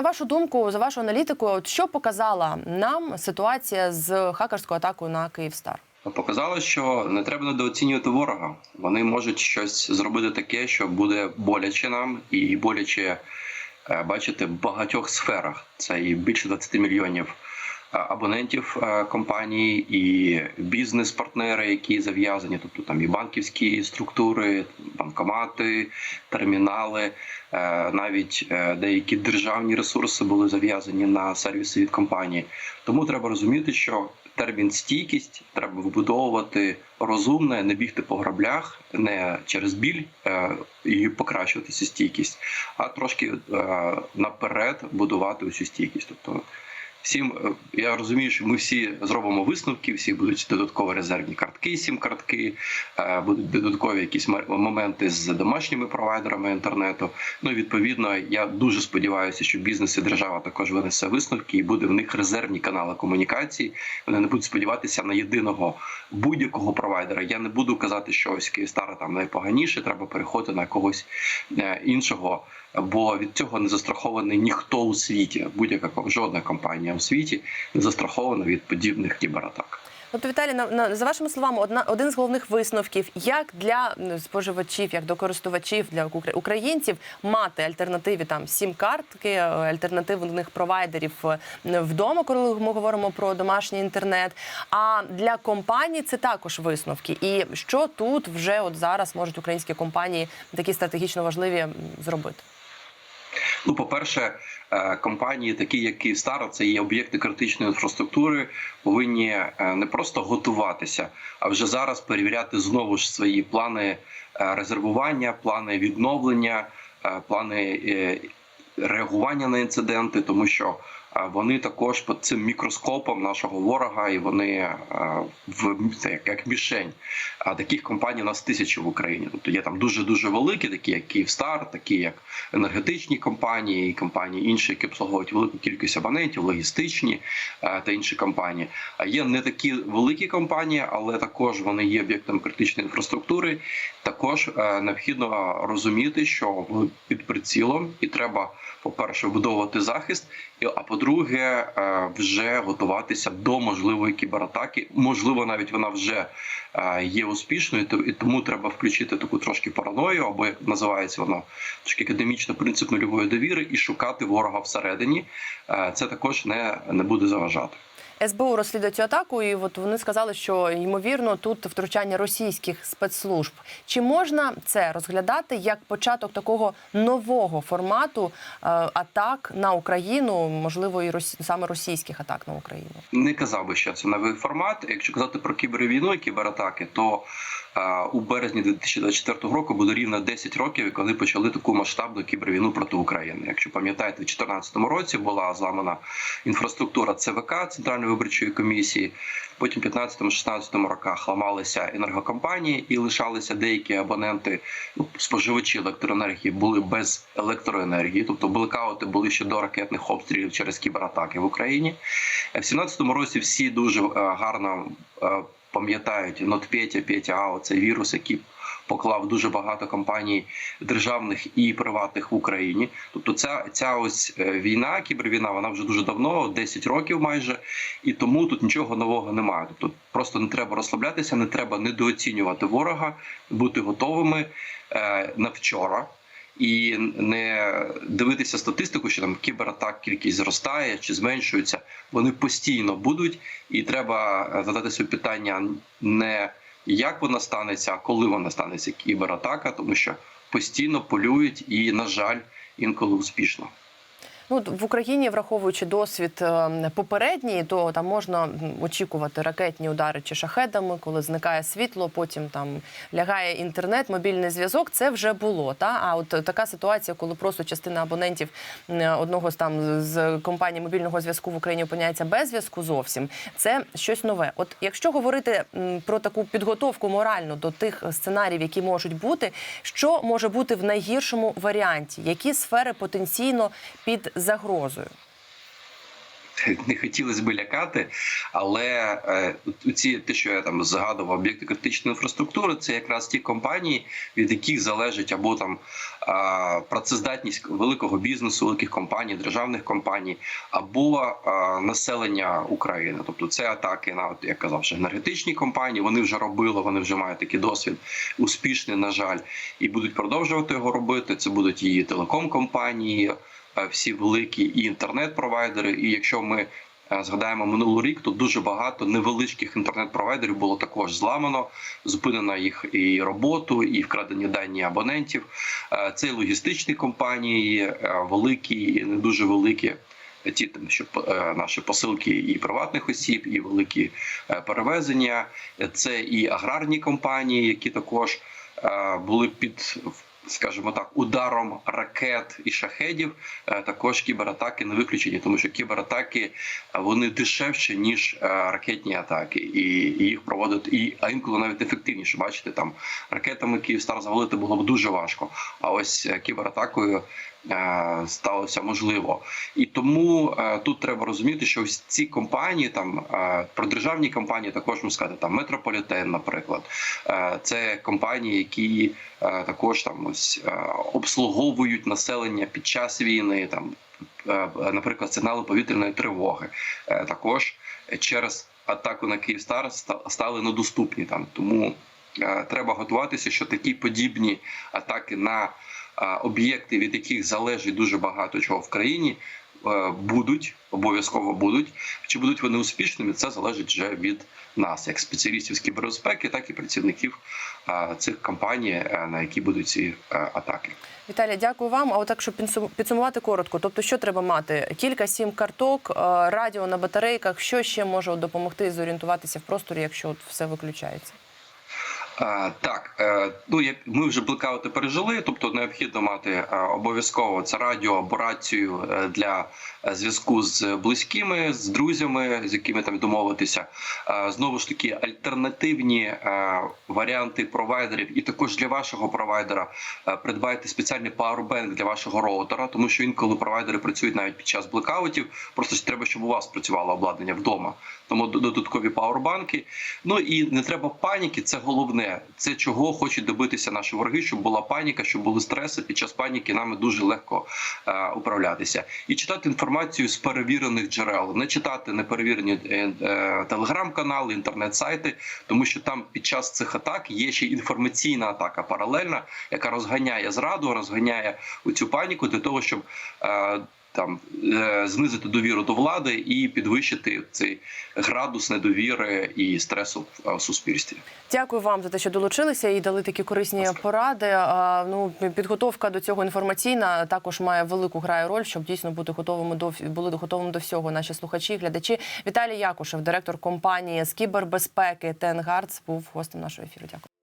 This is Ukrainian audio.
на вашу думку, за вашу аналітику, от що показала нам ситуація з хакерською атакою на Київстар? Показало, що не треба недооцінювати ворога. Вони можуть щось зробити таке, що буде боляче нам і боляче е, бачити в багатьох сферах. Це і більше 20 мільйонів абонентів е, компаній, і бізнес-партнери, які зав'язані, тобто там і банківські структури, банкомати, термінали, е, навіть е, деякі державні ресурси були зав'язані на сервіси від компанії. Тому треба розуміти, що термін стійкість треба вибудовувати розумно, не бігти по граблях, не через біль і покращувати цю стійкість, а трошки наперед будувати усю стійкість. Тобто всім е, я розумію, що ми всі зробимо висновки, всі будуть додаткові резервні картки, сім картки, е, будуть додаткові якісь моменти з домашніми провайдерами інтернету. Ну відповідно, я дуже сподіваюся, що бізнес і держава також винесе висновки, і буде в них резервні канали комунікації. Вони не будуть сподіватися на єдиного будь-якого провайдера. Я не буду казати, що ось Київстара там найпоганіше, треба переходити на когось е, іншого. Бо від цього не застрахований ніхто у світі, будь-яка жодна компанія у світі не застрахована від подібних кібератак. От Віталій, на, на за вашими словами, одна один з головних висновків, як для споживачів, як до користувачів для українців мати альтернативі там сім-картки, е, альтернативних провайдерів е, вдома, коли ми говоримо про домашній інтернет. А для компаній це також висновки. І що тут вже от зараз можуть українські компанії такі стратегічно важливі зробити? Ну, по-перше, е, компанії, такі як Київстар, це є об'єкти критичної інфраструктури, повинні е, не просто готуватися, а вже зараз перевіряти знову ж свої плани е, резервування, плани відновлення, плани реагування на інциденти, тому що вони також під цим мікроскопом нашого ворога, і вони е, в це як, мішень. А таких компаній у нас тисячі в Україні. Тобто є там дуже дуже великі, такі як Київстар, такі як енергетичні компанії, і компанії інші, які обслуговують велику кількість абонентів, логістичні е, та інші компанії. А є не такі великі компанії, але також вони є об'єктом критичної інфраструктури. Також е, необхідно розуміти, що під прицілом, і треба, по-перше, вбудовувати захист, а по-друге, е, вже готуватися до можливої кібератаки. Можливо, навіть вона вже е, є успішною, і тому треба включити таку трошки параною, або називається воно трошки академічно принцип нульової довіри, і шукати ворога всередині. Е, Це також не, не буде заважати. СБУ розслідує цю атаку, і от вони сказали, що ймовірно тут втручання російських спецслужб. Чи можна це розглядати як початок такого нового формату е, атак на Україну, можливо, і росі... саме російських атак на Україну? не казав би, що це новий формат. Якщо казати про кібервійну і кібератаки, то у березні 2024 року буде рівно 10 років, як вони почали таку масштабну кібервійну проти України. Якщо пам'ятаєте, в 2014 році була зламана інфраструктура ЦВК Центральної виборчої комісії. Потім в 15-16 роках ламалися енергокомпанії і лишалися деякі абоненти, ну, споживачі електроенергії були без електроенергії, тобто блекаути були ще до ракетних обстрілів через кібератаки в Україні. Е, В 17-му році всі дуже е, гарно е, пам'ятають NotPetya, АО, це вірус, який поклав дуже багато компаній державних і приватних в Україні. Тобто, ця, ця ось е, війна, кібервійна, вона вже дуже давно, 10 років майже, і тому тут нічого нового немає. Тобто просто не треба розслаблятися, не треба недооцінювати ворога, бути готовими е, на вчора. І не дивитися статистику, що там кібератак кількість зростає чи зменшується. Вони постійно будуть, і треба задати собі питання не як вона станеться, а коли вона станеться кібератака, тому що постійно полюють і, на жаль, інколи успішно. Ну в Україні, враховуючи досвід е, попередній, то там можна очікувати ракетні удари чи шахедами, коли зникає світло, потім там лягає інтернет, мобільний зв'язок. Це вже було. Та а от така ситуація, коли просто частина абонентів одного з там з компаній мобільного зв'язку в Україні опиняється без зв'язку зовсім. Це щось нове. От якщо говорити про таку підготовку моральну до тих сценаріїв, які можуть бути, що може бути в найгіршому варіанті, які сфери потенційно під загрозою? не хотілося би лякати, але е, ці те, що я там згадував, об'єкти критичної інфраструктури, це якраз ті компанії, від яких залежить або там працездатність великого бізнесу, великих компаній, державних компаній, або населення України. Тобто це атаки на як казав, що енергетичні компанії. Вони вже робили, вони вже мають такий досвід успішний, на жаль, і будуть продовжувати його робити. Це будуть і телеком-компанії, всі великі і інтернет-провайдери. І якщо ми е, згадаємо минулий рік, то дуже багато невеличких інтернет-провайдерів було також зламано, зупинено їх і роботу, і вкрадені дані абонентів. Е, Це логістичні компанії, е, великі і не дуже великі. Ті там, що е, наші посилки і приватних осіб, і великі е, перевезення, це і аграрні компанії, які також е, були під скажімо так, ударом ракет і шахедів. Е, Також кібератаки не виключені, тому що кібератаки е, вони дешевші ніж е, ракетні атаки, і їх проводять і а інколи навіть ефективніше. Бачите, там ракетами Київстар завалити було б дуже важко. А ось кібератакою сталося можливо. І тому е, тут треба розуміти, що ось ці компанії, там е, про державні компанії, також можна сказати, там метрополітен, наприклад, е, це компанії, які е, також там ось е, обслуговують населення під час війни, там, е, наприклад, сигнали повітряної тривоги. Е, також через атаку на Київстар ста- стали недоступні там. Тому е, треба готуватися, що такі подібні атаки на е, об'єкти, від яких залежить дуже багато чого в країні, е, будуть обов'язково будуть. Чи будуть вони успішними? Це залежить вже від нас, як спеціалістів з кібербезпеки, так і працівників е, цих компаній, е, на які будуть ці е, атаки. Віталій, дякую вам. А от так, щоб підсумувати коротко, тобто, що треба мати? Кілька сім карток, е, радіо на батарейках. Що ще може допомогти зорієнтуватися в просторі, якщо от все виключається? Е, Так, е, ну як ми вже блекаути пережили, тобто необхідно мати е, обов'язково це радіо або рацію для зв'язку з близькими, з друзями, з якими там домовитися. Знову ж таки, альтернативні варіанти провайдерів, і також для вашого провайдера придбайте спеціальний пауербенк для вашого роутера, тому що інколи провайдери працюють навіть під час блекаутів. Просто треба, щоб у вас працювало обладнання вдома. Тому додаткові пауербанки. Ну і не треба паніки. Це головне. Це чого хочуть добитися наші вороги, щоб була паніка, щоб були стреси. Під час паніки нами дуже легко е, управлятися і читати інформацію з перевірених джерел, не читати неперевірені е, е, телеграм-канали, інтернет-сайти, тому що там під час цих атак є ще інформаційна атака паралельна, яка розганяє зраду, розганяє цю паніку для того, щоб е, там е, знизити довіру до влади і підвищити цей градус недовіри і стресу в е, суспільстві. Дякую вам за те, що долучилися і дали такі корисні Ласка. поради. Ну, підготовка до цього інформаційна також має велику грає роль, щоб дійсно бути готовими до були готовими до всього. Наші слухачі, глядачі. Віталій Якушев, директор компанії з кібербезпеки Тенгардс, був гостем нашого ефіру. Дякую.